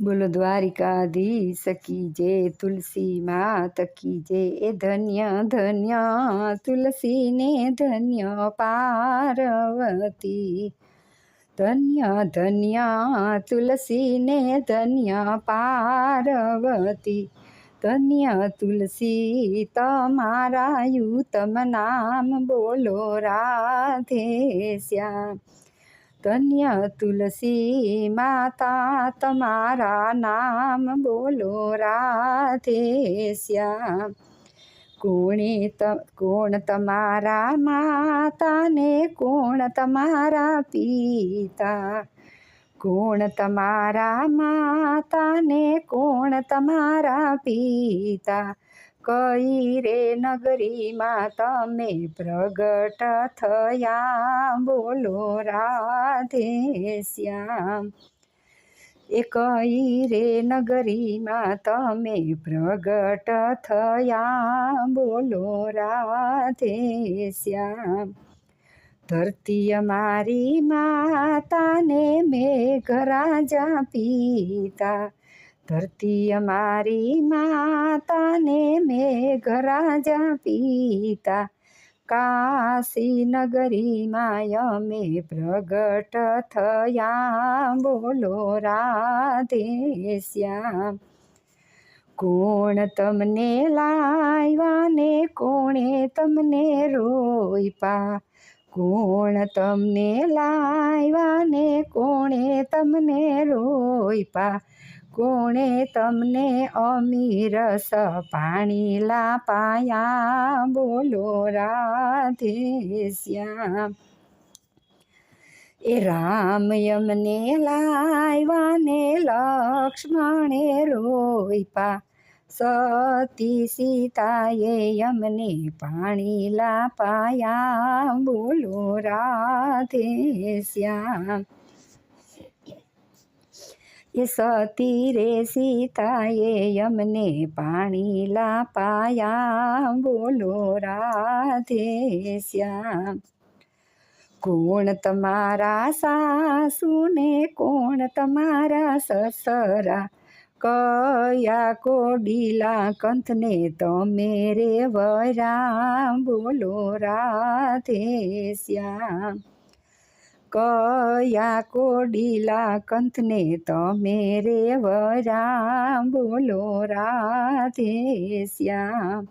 બોલો દ્વારિકાધીશ કી જે તુલસી માત કી જે એ ધન્ય ધન્ય તુલસીને ધન્ય પાર્વતી ધન્ય ધન્ય તુલસીને ધન્ય પાર્વતી ધન્ય તુલસી તમારા યુતમ નામ બોલો રાધે શ્યામ ધન્ય તુલસી માતા, તમારા નામ બોલો રાધે શ્યામ કોણે કોણ તમારા માતા ને કોણ તમારા પિતા? કોણ તમારા માતા ને કોણ તમારા પિતા? કઈ રે નગરીમાં તમે પ્રગટ થયા? બોલો રાધે શ્યામ. એ કઈ રે નગરીમાં તમે પ્રગટ થયા? બોલો રાધે શ્યામ. ધરતી અમારી માતાને મેઘરાજા પિતા. ધરતી અમારી માતાને મેઘરાજા પીતા કાશી નગરીમાં અમે પ્રગટ થયા. બોલો રાધે શ્યામ કોણ તમને લાવ્યા ને કોણે તમને રોઈપા? કોણ તમને લાવ્યા ને કોણે તમને રોઈપા? કોણે તમને અમીરસ પાણી લાપાયા બોલો રાધે શ્યામ એ રામ યમને લાવ્યા ને લક્ષ્મણે રોઈપા. સતી સીતાએ યમને પાણી લાપાયા બોલો રાધે શ્યામ એ સતી રે સીતાએ અમને પાણી લાપાયા. બોલો રાધે શ્યામ, કોણ તમારા સાસુને, કોણ તમારા સસરા? કયા કોડીલા કંથને તમે રે વરા બોલો રાધે શ્યામ. કયા કોડીલા કંથને તમે રે વરા? બોલો રાધે શ્યામ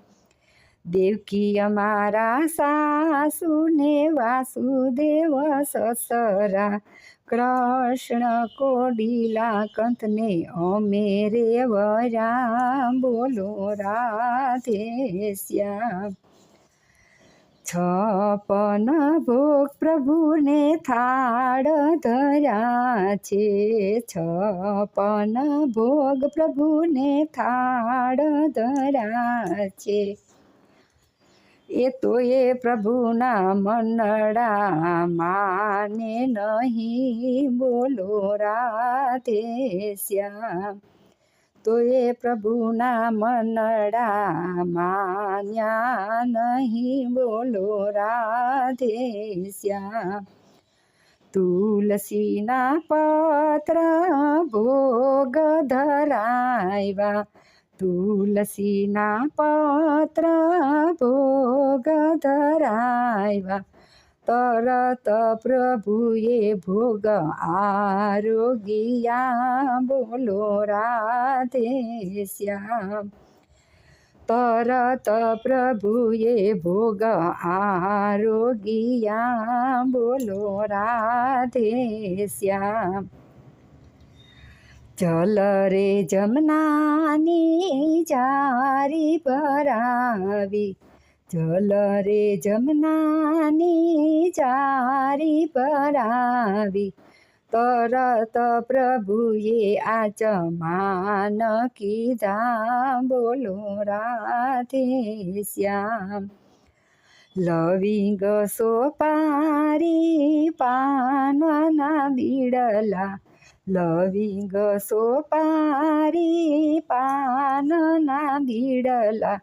દેવકી અમારા સાસુને વાસુદેવ સસરા. કૃષ્ણ કોડીલા કંથને અમે રે વરા? બોલો રાધે શ્યામ છપન ભોગ પ્રભુને થાળ ધર્યા છે. છપન ભોગ પ્રભુને થાળ ધર્યા છે. એ તો એ પ્રભુના મનડા માને નહીં બોલો રાધે શ્યામ એ પ્રભુના મનડા માન્યા નહીં બોલો રાધે શ્યામ તુલસીના પત્ર ભોગ ધરાવ્યા તુલસીના પત્ર ભોગ ધરાવ્યા તરત પ્રભુએ ભોગ આરોગિયા બોલો રાધે શ્યામ. તરત પ્રભુએ ભોગ આરોગ્યા બોલો રાધે શ્યામ. જલ રે જમનાની જારી ભરાવી જલ રે જમનાની જારી ભરાવી તરત પ્રભુએ આ જમાન કીધા, બોલો રાધે શ્યામ. લવિંગ સોપારી પાનના બીડલા. લવિંગ સોપારી પાનના બીડલા.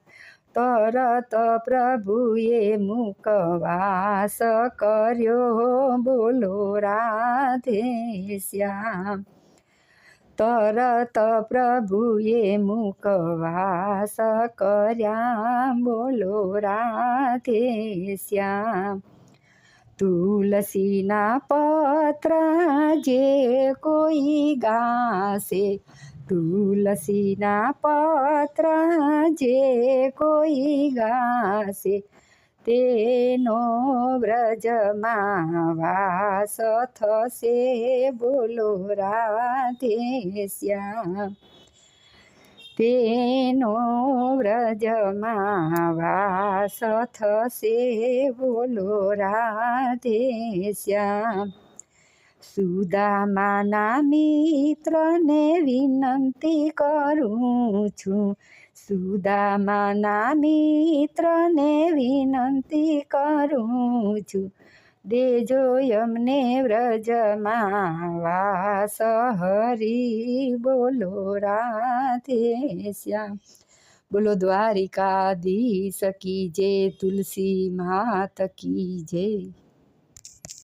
તરત પ્રભુએ મુકવાસ કર્યો. બોલો રાધે શ્યામ તરત પ્રભુએ મુકવાસ કર્યા. બોલો રાધે શ્યામ તુલસીના પત્ર જે કોઈ ગાશે તુલસીના પત્ર જે કોઈ ગાશે, તેનો વ્રજમાં વાસ થશે, બોલો રાધે શ્યામ તેનો વ્રજમાં વાસ થશે, બોલો રાધે શ્યામ સુદામાના મિત્રને વિનંતી કરું છું. સુદામાના મિત્રને વિનંતી કરું છું. દેજો અમને વ્રજમાં વાસ હરી બોલો રાધે શ્યામ બોલો દ્વારિકાધીશ કી જય, તુલસી માત કી જય.